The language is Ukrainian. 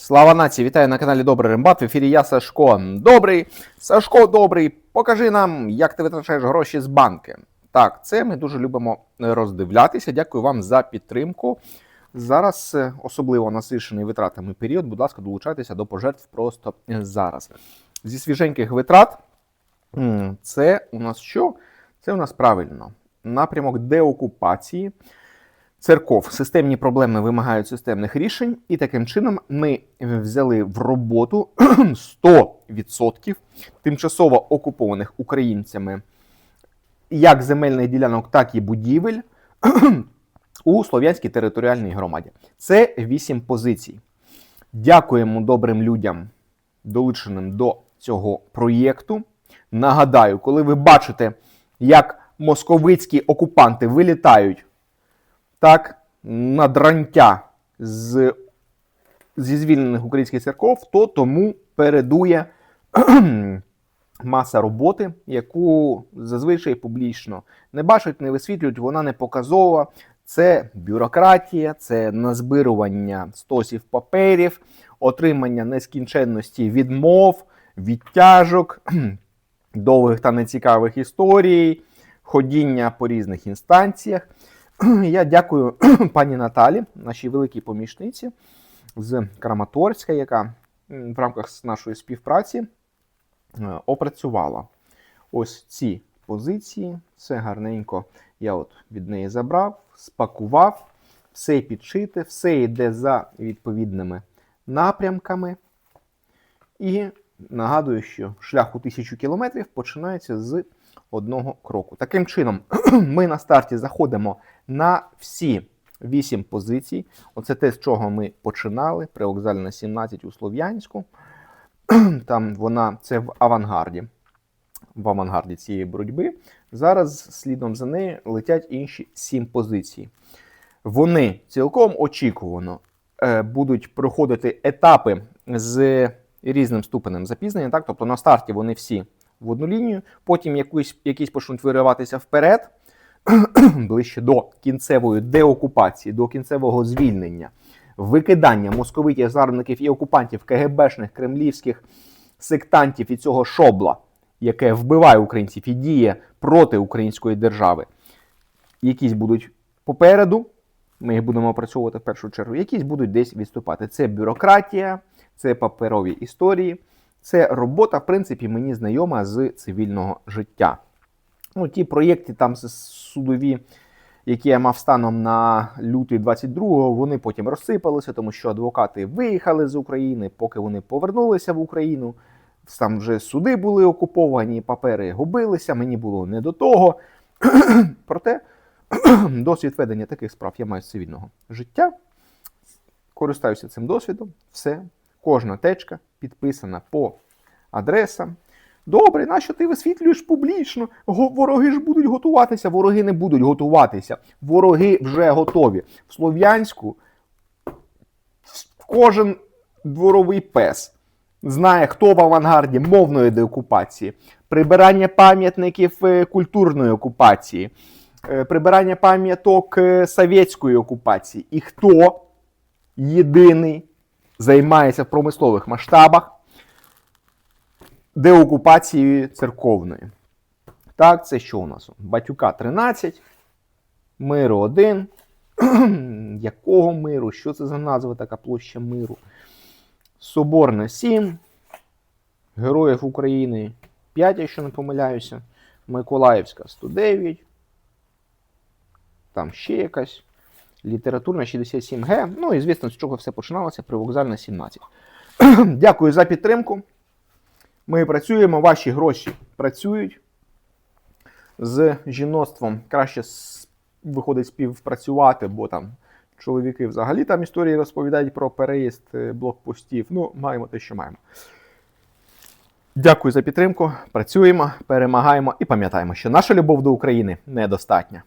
Слава нації! Вітаю на каналі Добрий Рембат. В ефірі я Сашко. Добрий. Сашко добрий. Покажи нам, як ти витрачаєш гроші з банки. Так, це ми дуже любимо роздивлятися. Дякую вам за підтримку. Зараз е, особливо насичений витратами період. Будь ласка, долучайтеся до пожертв просто е, зараз. Зі свіженьких витрат. Це у нас що? Це у нас правильно. Напрямок деокупації церков. Системні проблеми вимагають системних рішень, і таким чином ми взяли в роботу 100% тимчасово окупованих українцями як земельних ділянок, так і будівель у Слов'янській територіальній громаді. Це 8 позицій. Дякуємо добрим людям, долученим до цього проєкту. Нагадаю, коли ви бачите, як московицькі окупанти вилітають так, на дрантя з, зі звільнених українських церков, то тому передує маса роботи, яку зазвичай публічно не бачать, не висвітлюють, вона не показова. Це бюрократія, це назбирування стосів паперів, отримання нескінченності відмов, відтяжок, довгих та нецікавих історій, ходіння по різних інстанціях. Я дякую пані Наталі, нашій великій помічниці з Краматорська, яка в рамках нашої співпраці е, опрацювала ось ці позиції. Все гарненько я от від неї забрав, спакував, все підшите, все йде за відповідними напрямками. І нагадую, що шлях у тисячу кілометрів починається з одного кроку. Таким чином, ми на старті заходимо на всі 8 позицій. Оце те, з чого ми починали. Привокзальна 17 у Слов'янську. Там вона це в авангарді. В авангарді цієї боротьби. Зараз слідом за нею летять інші 7 позицій. Вони цілком очікувано е, будуть проходити етапи з різним ступенем запізнення. Так? Тобто на старті вони всі в одну лінію, потім якісь, якісь почнуть вириватися вперед, ближче до кінцевої деокупації, до кінцевого звільнення, викидання московитів, загарбників і окупантів, КГБшних, кремлівських сектантів і цього шобла, яке вбиває українців і діє проти української держави. Якісь будуть попереду, ми їх будемо опрацьовувати в першу чергу, якісь будуть десь відступати. Це бюрократія, це паперові історії. Це робота, в принципі, мені знайома з цивільного життя. Ну, ті проєкти там судові, які я мав станом на лютий 22-го, вони потім розсипалися, тому що адвокати виїхали з України, поки вони повернулися в Україну. Там вже суди були окуповані, папери губилися, мені було не до того. Проте досвід ведення таких справ я маю з цивільного життя. Користаюся цим досвідом. Все, кожна течка підписана по адресам. Добре, нащо ти висвітлюєш публічно? Вороги ж будуть готуватися. Вороги не будуть готуватися. Вороги вже готові. В Слов'янську кожен дворовий пес знає, хто в авангарді мовної деокупації, прибирання пам'ятників е, культурної окупації, е, прибирання пам'яток е, совєтської окупації. І хто єдиний займається в промислових масштабах деокупацією церковної. Так, це що у нас? Батюка 13, миру 1. Якого миру? Що це за назва така площа миру? Соборна 7. Героїв України 5, якщо не помиляюся. Миколаївська 109. Там ще якась. Літературна 67Г. Ну і звісно, з чого все починалося, привокзальна 17. Дякую за підтримку. Ми працюємо, ваші гроші працюють. З жіноцтвом краще виходить співпрацювати, бо там чоловіки взагалі там історії розповідають про переїзд е, блокпостів. Ну, маємо те, що маємо. Дякую за підтримку. Працюємо, перемагаємо і пам'ятаємо, що наша любов до України недостатня.